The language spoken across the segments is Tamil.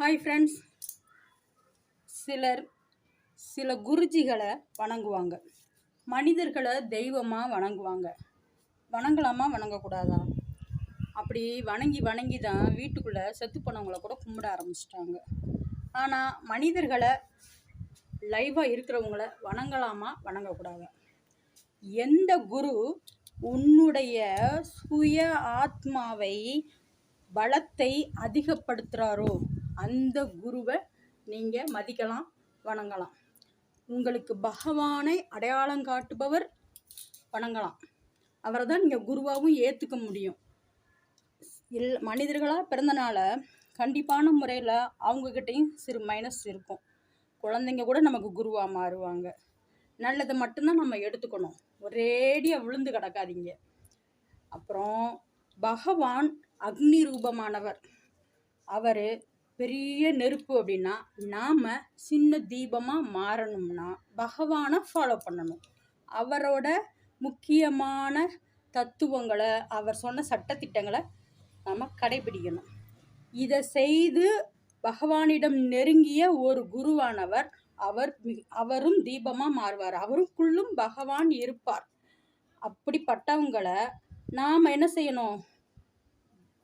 ஹாய் ஃப்ரெண்ட்ஸ் சிலர் சில குருஜிகளை வணங்குவாங்க. மனிதர்களை தெய்வமாக வணங்குவாங்க. வணங்கலாமா வணங்கக்கூடாதா? அப்படி வணங்கி வணங்கி தான் வீட்டுக்குள்ளே செத்து போனவங்கள கூட கும்பிட ஆரம்பிச்சிட்டாங்க. ஆனால் மனிதர்களை லைவாக இருக்கிறவங்கள வணங்கலாமா வணங்கக்கூடாதா? எந்த குரு உன்னுடைய சுய ஆத்மாவை பலத்தை அதிகப்படுத்துகிறாரோ அந்த குருவை நீங்கள் மதிக்கலாம் வணங்கலாம். உங்களுக்கு பகவானை அடையாளம் காட்டுபவர் வணங்கலாம். அவரை தான் நீங்கள் குருவாகவும் ஏற்றுக்க முடியும். இல் மனிதர்களாக பிறந்தனால கண்டிப்பான முறையில் அவங்கக்கிட்டேயும் சிறு மைனஸ் இருக்கும். குழந்தைங்க கூட நமக்கு குருவாக மாறுவாங்க. நல்லதை மட்டும்தான் நம்ம எடுத்துக்கணும். ஒரேடியாக விழுந்து கிடக்காதீங்க. அப்புறம் பகவான் அக்னி ரூபமானவர். அவர் பெரிய நெருப்பு அப்படின்னா நாம் சின்ன தீபமாக மாறணும்னா பகவானை ஃபாலோ பண்ணணும். அவரோட முக்கியமான தத்துவங்களை அவர் சொன்ன சட்டத்திட்டங்களை நம்ம கடைபிடிக்கணும். இதை செய்து பகவானிடம் நெருங்கிய ஒரு குருவானவர் அவர் அவரும் தீபமாக மாறுவார். அவருக்குள்ளும் பகவான் இருப்பார். அப்படிப்பட்டவங்களை நாம் என்ன செய்யணும்?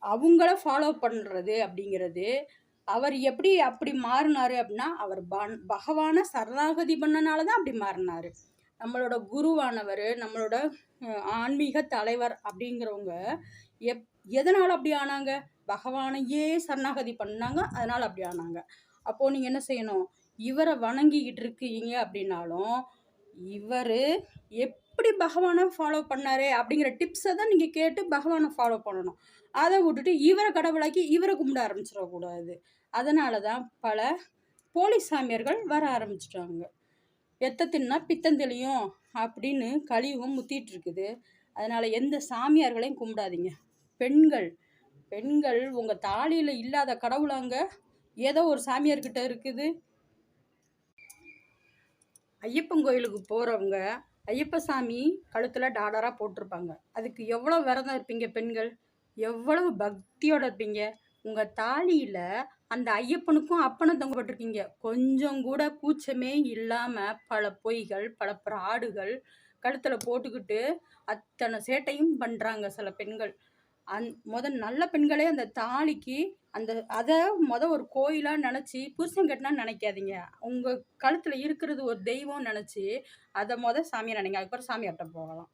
அவங்கள ஃபாலோ பண்ணுறது அப்படிங்கிறது அவர் எப்படி அப்படி மாறினார் அப்படின்னா அவர் பன் பகவானை சரணாகதி பண்ணனால தான் அப்படி மாறினார். நம்மளோட குருவானவர் நம்மளோட ஆன்மீக தலைவர் அப்படிங்கிறவங்க எப் எதனால் அப்படி ஆனாங்க? பகவானையே சரணாகதி பண்ணாங்க அதனால் அப்படி ஆனாங்க. அப்போது நீங்கள் என்ன செய்யணும்? இவரை வணங்கிக்கிட்டு இருக்கீங்க அப்படின்னாலும் இவர் எப் எப்படி பகவானை ஃபாலோ பண்ணார் அப்படிங்கிற டிப்ஸை தான் நீங்கள் கேட்டு பகவானை ஃபாலோ பண்ணணும். அதை விட்டுட்டு இவரை கடவுளாக்கி இவரை கும்பிட ஆரம்பிச்சிடக்கூடாது. அதனால தான் பல போலி சாமியார்கள் வர ஆரம்பிச்சிட்டாங்க. எத்த தின்னா அப்படின்னு கழிவும் முத்திட்டு இருக்குது. அதனால் எந்த சாமியார்களையும் கும்பிடாதீங்க. பெண்கள் பெண்கள் உங்கள் தாலியில் இல்லாத கடவுளாங்க. ஏதோ ஒரு சாமியார்கிட்ட இருக்குது. ஐயப்பன் கோயிலுக்கு போகிறவங்க ஐயப்பசாமி கழுத்தில் டாடராக போட்டிருப்பாங்க. அதுக்கு எவ்வளோ விரதம் இருப்பீங்க பெண்கள்? எவ்வளவு பக்தியோடு இருப்பீங்க? உங்கள் தாலியில் அந்த ஐயப்பனுக்கும் அப்பனும் தொங்கப்பட்டிருக்கீங்க. கொஞ்சம் கூட கூச்சமே இல்லாமல் பல பொய்கள் பல பிராடுகள் கழுத்தில் போட்டுக்கிட்டு அத்தனை சேட்டையும் பண்ணுறாங்க சில பெண்கள். அந் முத நல்ல பெண்களே அந்த தாலிக்கு அந்த அதை முத ஒரு கோயிலாக நினச்சி புருஷன் கட்டினா நினைக்காதீங்க. உங்கள் கழுத்தில் இருக்கிறது ஒரு தெய்வம் நினச்சி அதை முத சாமியை நினைங்க. அதுக்கப்புறம் சாமியார்ட்ட போகலாம்.